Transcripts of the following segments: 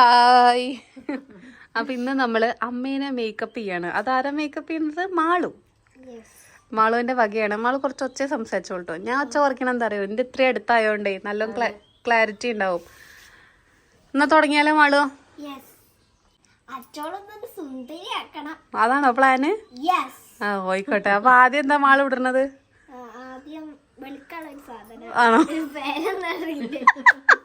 Hi. അപ്പൊ ഇന്ന് നമ്മൾ അമ്മേനെ മേക്കപ്പ് ചെയ്യാണ്. അതാരാ മേക്കപ്പ് ചെയ്യുന്നത്? മാളു. മാളുവിന്റെ വകയാണ്. മാളു കുറച്ച് ഒച്ചേ സംസാരിച്ചോട്ടോ ഞാൻ ഒച്ച കുറയ്ക്കണം എന്താ അറിയോ? എന്റെ ഇത്രയും അടുത്തായോണ്ടേ നല്ല ക്ലാരിറ്റി ഉണ്ടാവും. എന്നാ തുടങ്ങിയാലോ മാളു? അതാണോ പ്ലാന് ആ ഓയിക്കോട്ടെ അപ്പൊ ആദ്യം എന്താ മാളു സാധനം. ആണോ?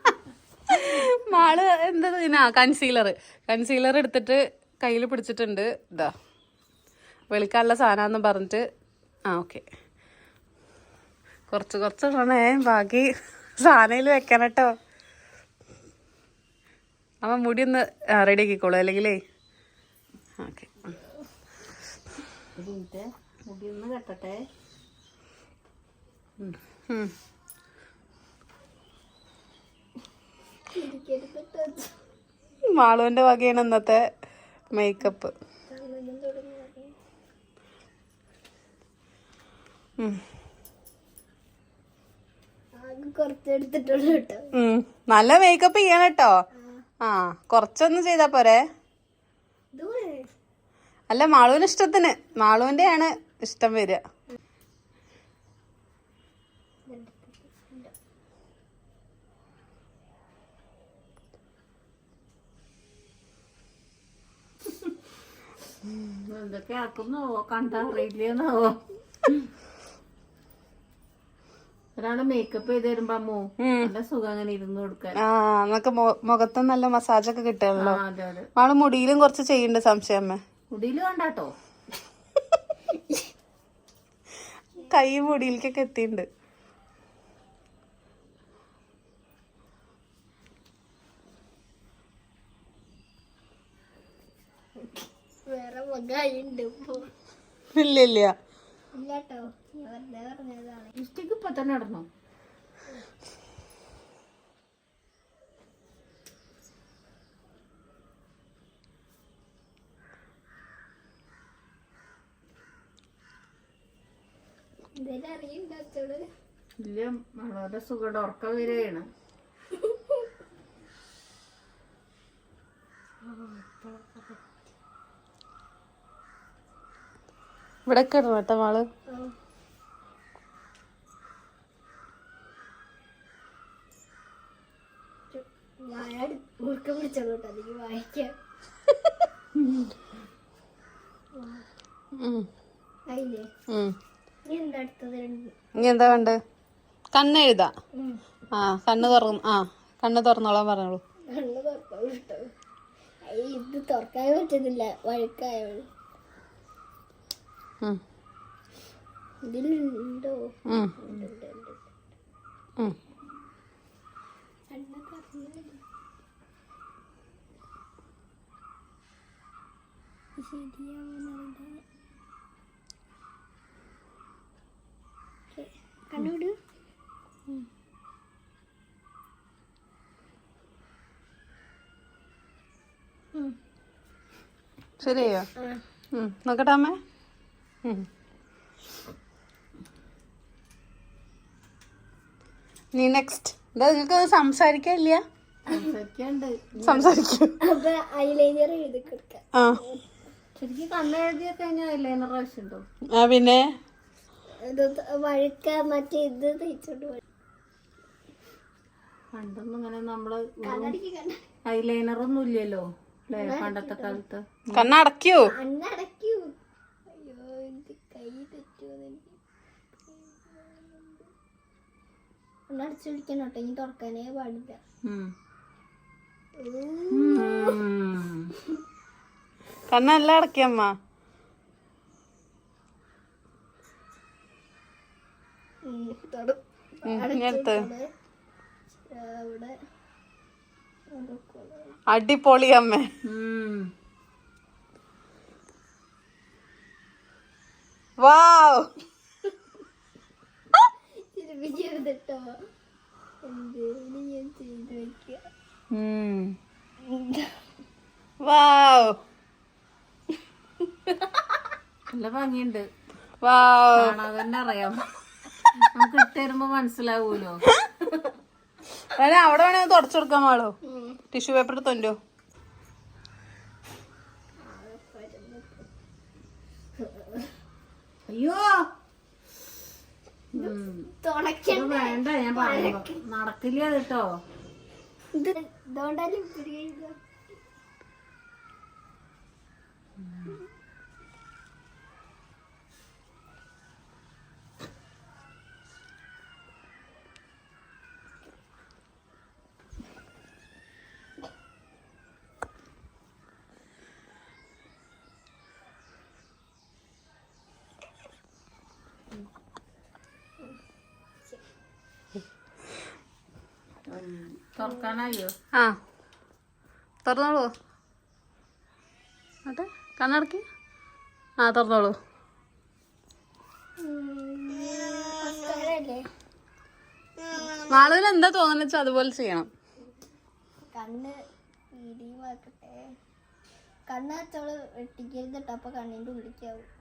മാൾ എന്താ ഇതിനാ കൺസീലർ കൺസീലർ എടുത്തിട്ട് കയ്യിൽ പിടിച്ചിട്ടുണ്ട്. ഇതാ. വെളുക്കാനുള്ള സാധനമെന്ന് പറഞ്ഞിട്ട്. ആ ഓക്കെ കുറച്ച് കുറച്ച് ഇടണേ ബാക്കി സാധനയിൽ വെക്കണം കേട്ടോ. അവൻ മുടി ഒന്ന് റെഡി ആക്കിക്കോളൂ അല്ലെങ്കിലേ. ഓക്കെ മുടി ഒന്ന് കെട്ടട്ടെ. മാളുവിന്റെ വകയാണ് ഇന്നത്തെ മേക്കപ്പ് നല്ല മേക്കപ്പ് ചെയ്യണം കേട്ടോ. ആ കൊറച്ചൊന്നും ചെയ്താ പോരെ. അല്ല മാളുവിന് ഇഷ്ടത്തിന്. മാളുവിന്റെ ആണ് ഇഷ്ടം വരിക. എന്തൊക്കെ ആക്കുന്നാവോ കണ്ടാ അറിയില്ലെന്നാവോ? ഒരാൾ മേക്കപ്പ് ചെയ്ത് തരുമ്പോ അമ്മോ നല്ല സുഖം അങ്ങനെ ഇരുന്ന് കൊടുക്കാൻ. ആ നമുക്ക് മുഖത്ത് നല്ല മസാജ് ഒക്കെ കിട്ടുമല്ലോ ആ, അതെ അതെ. മാൾ മുടിയിലും കുറച്ച് ചെയ്യണ്ട സംശയം അമ്മ. മുടിയിൽ കണ്ടാട്ടോ കൈ മുടിയിലേക്കൊക്കെ എത്തിയിട്ടുണ്ട് വേറെ മകായുണ്ട് ഇപ്പൊ ഇല്ല ഇല്ല. ഇല്ല ലിപ്സ്റ്റിക് ഇപ്പൊ തന്നെ ഇടണോ? വളരെ സുഖം ഉറക്കം വരികയാണ്. ഇവിടെ കിടന്നു കേട്ടോ മാൾ. ഇനി എന്താ വേണ്ട കണ്ണ് എഴുതാ? ആ കണ്ണ് തുറന്ന് ആ കണ്ണ് തുറന്നോളാൻ പറഞ്ഞോളൂ. ഇത് തുറക്കാൻ പറ്റുന്നില്ല. വഴുക്കായോളൂ ഉം. ഇതിലുണ്ടോ ഉം. ഉണ്ട്, ഉണ്ട്, ഉണ്ട്. ഉം. കണ്ണ് തുറന്നില്ല. ഇത് ശരിയാവുന്നറിയില്ല. ഓക്കേ. കണ്ണൂട് ശരിയോ. നോക്കട്ടെ അമ്മേ. നീ നെക്സ്റ്റ് എന്താ നിങ്ങൾക്ക് സംസാരിക്കില്ല സംസാരിക്കും. ആ. ശരിക്കും കണ്ണെഴുതിയ കഴിഞ്ഞാൽ ഐലൈനർ ആവശ്യമുണ്ടോ ആ പിന്നെ? ഇത് വഴുക്ക മറ്റേ ഇത് തയ്ച്ചോണ്ട് പോയി. പണ്ടൊന്നും ഇങ്ങനെ നമ്മൾ കണ്ണടിക്ക് കണ്ണ ഐലൈനർ ഒന്നും ഇല്ലല്ലോ അല്ലേ? പണ്ടത്തെ കാലത്ത്. കണ്ണടക്കിയോ അന്നടക്കൂ എന്ത് കൈ തെറ്റുമെന്ന് എനിക്ക് പിടിക്കണം കേട്ടോ ഇനി തുറക്കാനേ പാടില്ല. കണ്ണെല്ലാം അടക്കിയമ്മ. അടിപൊളി അമ്മേ വാവ്. നല്ല ഭംഗിയുണ്ട്. വാവ്. അറിയാം. നമുക്ക് ഇട്ടരുമ്പോ മനസ്സിലാവൂലോ? അല്ല അവിടെ വേണേ തുടച്ചു കൊടുക്കാൻ പാടോ ടിഷ്യൂ പേപ്പർ തൊണ്ടോ. Yeah. അയ്യോ. വേണ്ട ഞാൻ പറയുമ്പോ നടക്കില്ല കേട്ടോ. ഇത് ഇതുകൊണ്ടാലും തുറക്കാനായോ ആ. തുറന്നോളൂ. അതെ കണ്ണടക്കി. ആ തുറന്നോളൂ. മാളുവിന് എന്താ തോന്നുന്നത് വെച്ചാൽ അതുപോലെ ചെയ്യണം. കണ്ണ് കണ്ണ് വെച്ചോൾ വെട്ടിക്കരുത് കേട്ടോ അപ്പൊ കണ്ണിന്റെ ഉള്ളിക്കാവും ഇത്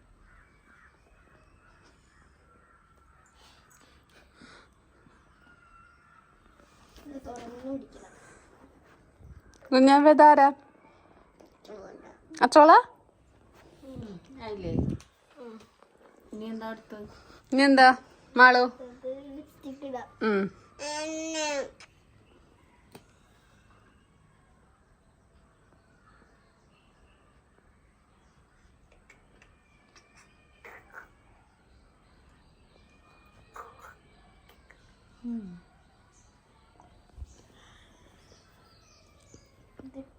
തുറന്നു പിടിക്കണം കുഞ്ഞാവേതാരാ അച്ചോള ഇനി എന്താ മാളു? ഇത് ലിപ്സ്റ്റിക് ഇടാം ഉം. ഇതിട്ട് നോക്കണം കേട്ടോ ഉം. ആ ആക്കിക്കോളൂ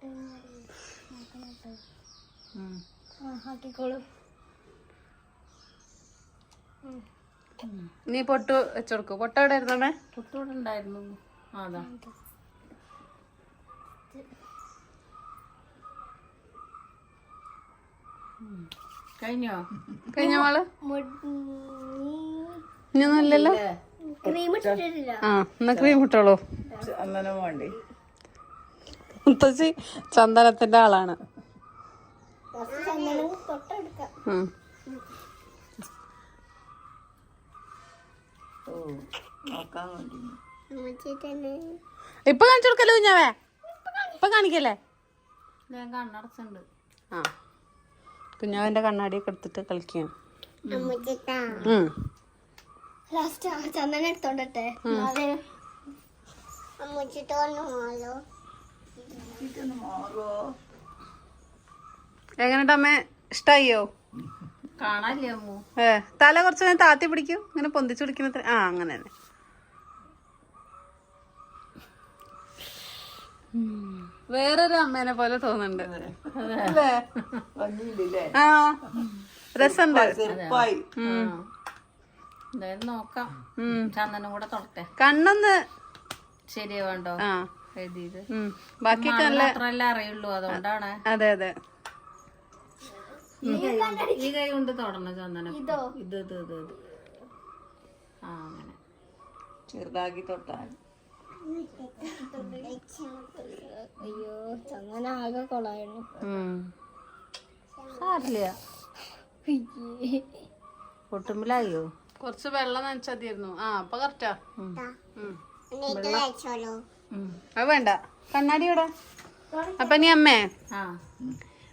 നീ പൊട്ട് വെച്ചോടുക്കു. പൊട്ട എവിടെ ഇരുന്നേ പൊട്ടുണ്ടായിരുന്നു ഉണ്ടായിരുന്നു. അതാ. കഴിഞ്ഞോ? കഴിഞ്ഞ മോൾ? മുടി ഇനിയൊന്നും ഇല്ലല്ലോ? ക്രീം ഇട്ടിട്ടില്ല. ആ എന്നാ ക്രീം ഇട്ടോളൂ. മുത്തശ്ശി ചന്ദനത്തിന്റെ ആളാണ്. ഇപ്പൊ കാണിച്ചു കൊടുക്കല്ലോ കുഞ്ഞാവേ? ഇപ്പൊ കാണിക്കല്ലേ? ഞാൻ കണ്ണടച്ചുണ്ട് ആ. കുഞ്ഞാവന്റെ കണ്ണാടിയൊക്കെ എടുത്തിട്ട് കളിക്കുകയാണ്. ലാസ്റ്റ് ചന്ദനം എടുത്തോണ്ടട്ടെ. അതെ. എങ്ങനെയുണ്ട് അമ്മ? ഇഷ്ടായോ? കാണാല്ലേ ഏ തല കുറച്ച് നേരം താത്തി പിടിക്കും. ഇങ്ങനെ പൊന്തിച്ചു പിടിക്കുന്ന ആ അങ്ങനെ തന്നെ. വേറൊരു അമ്മേനെ പോലെ തോന്നുന്നുണ്ട്. അല്ലേ? ആ രസമുണ്ട്. എന്തായാലും നോക്കാം. ചന്ദനം കൂടെ തൊടട്ടെ. കണ്ണൊന്ന് ശരിയാവണ്ടോ? ആ. എഴുതിയത്. ഉം. ബാക്കിയൊക്കെ നല്ല അത്രല്ല അറിയുള്ളൂ അതുകൊണ്ടാണ്. അതെ അതെ. ഈ കൈ കൊണ്ട് തൊടണം ചന്ദനം. ഇതോ? ഇത് ഇത് ഇത് ഇത്. ആ അങ്ങനെ. ചെറുതാക്കി തൊട്ടാൽ. അയ്യോ ചന്ദന ആകെ കൊളായിരുന്നു. സാറില്ല പൊട്ടുമ്പിലായോ? കുറച്ച് വെള്ളം നനച്ചാതിരുന്നു ആ അപ്പൊ കറക്റ്റാ അത് വേണ്ട. കണ്ണാടി ഇവിടെ അപ്പൊ നീ അമ്മേ ആ.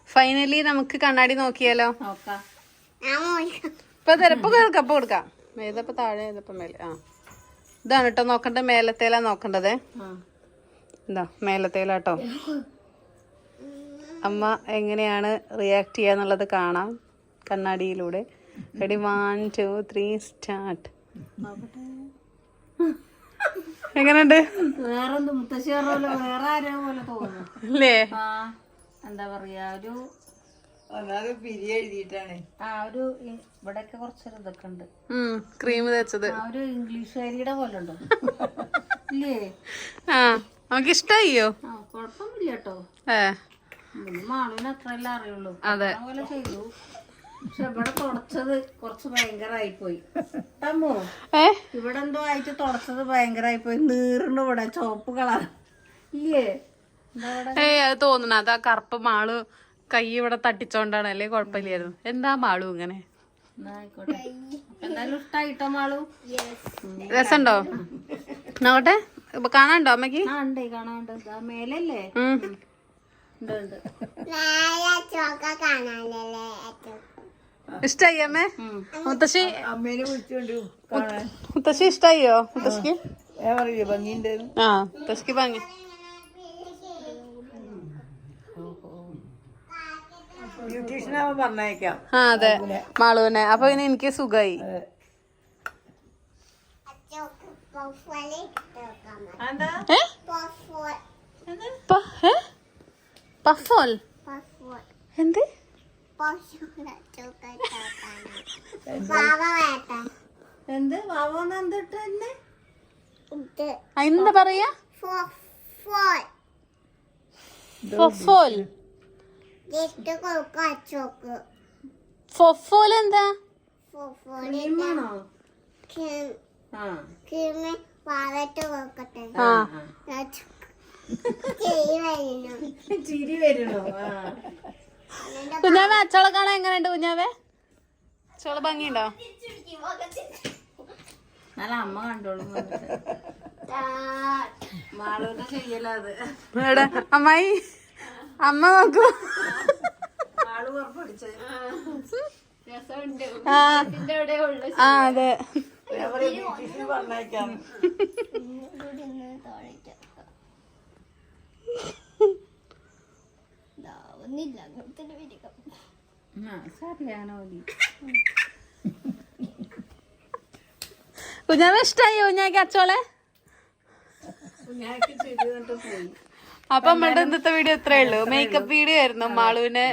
ഫൈനലി നമുക്ക് കണ്ണാടി നോക്കിയാലോ? നോക്കാം. ഇപ്പൊ തിരപ്പ് കേൾക്കപ്പ കൊടുക്കാം. ഏതപ്പോ താഴെ ഏതപ്പോ മേലെ? ആ. ഇതാണ് കേട്ടോ നോക്കണ്ടത് മേലത്തേലാ നോക്കണ്ടത്. എന്താ മേലത്തേലാട്ടോ അമ്മ എങ്ങനെയാണ് റിയാക്ട് ചെയ്യാന്നുള്ളത് കാണാം. കണ്ണാടിയിലൂടെ. Ready one two three start എങ്ങനെയുണ്ട്? വേറെ മുത്തശ്ശി പറഞ്ഞ വേറെ ആരോ പോലെ തോന്നുന്നു. അല്ലേ ആ എന്താ പറയാ ഒരു ആ ഒരു ഇവിടെയൊക്കെ കുറച്ചൊരു ഇതൊക്കെ ഉണ്ട്. ക്രീം തേച്ചത്. ആ ഒരു ഇംഗ്ലീഷുകാരിയുടെ പോലെ ഉണ്ടോ. ഇല്ലേ? ആ നമുക്ക് ഇഷ്ടായിയോ ആ കുഴപ്പമൊന്നുമില്ല കേട്ടോ. ഏ. മാളുവിന് അത്രയല്ലേ അറിയുള്ളൂ. അതെ. പോലെ ചെയ്തു. പക്ഷെ ഇവിടെ തുടച്ചത് കുറച്ച് ഭയങ്കരമായി പോയി ഏ? ഇവിടെ എന്തോ ആയിട്ട് തുടച്ചത് ഭയങ്കരമായി പോയി നീറിന് ഇവിടെ ചുവപ്പ് കളർ. ഇല്ലേ? ഏയ് അത് തോന്നണ. അത് ആ കറുപ്പ് മാൾ കൈ ഇവിടെ തട്ടിച്ചോണ്ടാണ്. അല്ലേ കുഴപ്പമില്ലായിരുന്നു. എന്താ മാളു ഇങ്ങനെ? രസണ്ടോ നോട്ടെ ഇപ്പൊ കാണാണ്ടോ അമ്മയ്ക്ക് മേലല്ലേ? ഉം. ഉണ്ട് ഉണ്ട്. ഇഷ്ടായി അമ്മേ മുത്തശ്ശി? അമ്മേനെ വിളിച്ചോണ്ട് മുത്തശ്ശി ഇഷ്ടായിയോ മുത്തശ്ശിക്ക്? ആ മുത്തശ്ശിക്ക് ഭംഗി. ആ അതെ. മാളൂനെ. അപ്പൊ ഇനി എനിക്ക് സുഖായി. എന്ത്? എന്ത്? വാവോന്ന് എന്തിട്ട് തന്നെ? എന്താ പറയാ? ഫൊഫോൽ ഫൊഫോൽ എന്താ? ചിരി വരണോ കുഞ്ഞാവേ അച്ചോളെ കാണാൻ എങ്ങനെയുണ്ട് കുഞ്ഞാവേ അച്ചോളെ ഭംഗിയുണ്ടോ നല്ല അമ്മ കണ്ടോളൂ എവിടെ അമ്മായി അമ്മ നോക്കൂ ആ അതെ പറഞ്ഞേക്കാം ഒന്നില്ല അങ്ങനത്തെ വിരികം. കുഞ്ഞാവേ ഇഷ്ടായി കുഞ്ഞാക്ക് അച്ചോളെ അപ്പൊ നമ്മളുടെ ഇന്നത്തെ വീഡിയോ ഇത്രേ ഉള്ളൂ. മേക്കപ്പ് വീഡിയോ ആയിരുന്നു. മാളുവിന്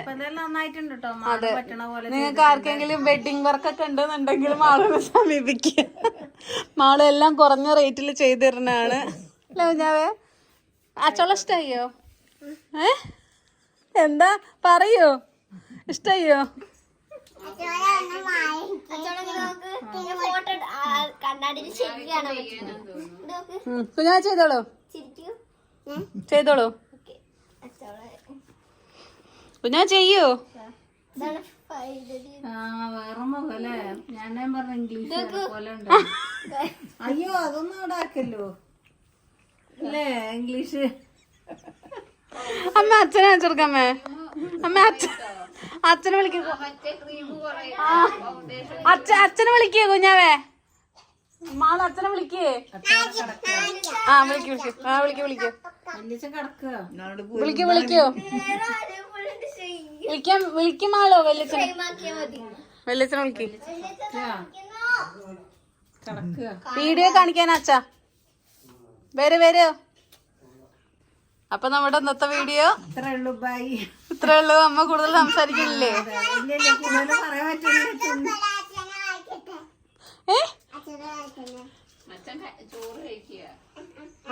പോലെ നിങ്ങൾക്ക് ആർക്കെങ്കിലും വെഡിങ് വർക്ക് ഒക്കെ ഉണ്ടെന്നുണ്ടെങ്കിൽ മാളുവിനെ സമീപിക്കുക മാളു എല്ലാം കുറഞ്ഞ റേറ്റിൽ ചെയ്തിരുന്നാണ് കുഞ്ഞാവേ. അച്ചോളെ ഇഷ്ടായോ? ഏ? എന്താ? പറയോ? ഇഷ്ടായോ. കുഞ്ഞാവ ചെയ്തോളൂ. ചെയ്തോളൂ. കുഞ്ഞാ ചെയ്യൂ. ഞാൻ അയ്യോ അതൊന്നും ഇടാക്കല്ലോ ആക്കല്ലോ. അല്ലേ ഇംഗ്ലീഷ് അമ്മ അച്ഛനെ ചെറുക്കമ്മേ അമ്മ. അച്ഛൻ അച്ഛനെ വിളിക്കൂ. അച്ഛ അച്ഛനെ വിളിക്കേ കുഞ്ഞാവേ. മാൾ അച്ഛനെ വിളിക്കേ. ആ വിളിക്കൂ വിളിക്കൂ. ആ വിളിക്കൂ വിളിക്കൂ. വിളിക്കൂ വിളിക്കൂ. വിളിക്കാൻ വിളിക്കുമാളോ വല്യച്ഛനെ. വല്യച്ഛനെ വിളിക്കൂ. കിടക്കുക വീഡിയോ കാണിക്കാനാച്ചാ അച്ഛാ. വരൂ വരൂ. അപ്പൊ നമ്മുടെ ഇന്നത്തെ വീഡിയോ? ഇത്രേ ഉള്ളൂ ബൈ ഇത്രേ ഉള്ളൂ അമ്മ കൂടുതൽ സംസാരിക്കില്ലേ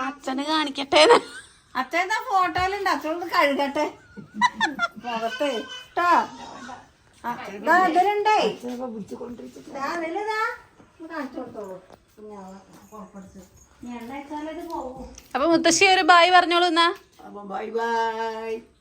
അച്ഛന് കാണിക്കട്ടെ അച്ഛൻ ഫോട്ടോയിലുണ്ട്? അച്ഛനൊന്ന് കഴുകട്ടെ. മുഖത്ത് കേട്ടോ അതിലുണ്ടേ അതിലിതാ കാണിച്ചു കൊടുത്തോളൂ കുഞ്ഞാവ പുറപ്പെടുത്ത്. ഞാൻ എണ്ണ വെച്ചാലത് പോകും അപ്പൊ മുത്തശ്ശി ഒരു ബായ് പറഞ്ഞോളൂ എന്നാ. അപ്പൊ ബൈ ബൈ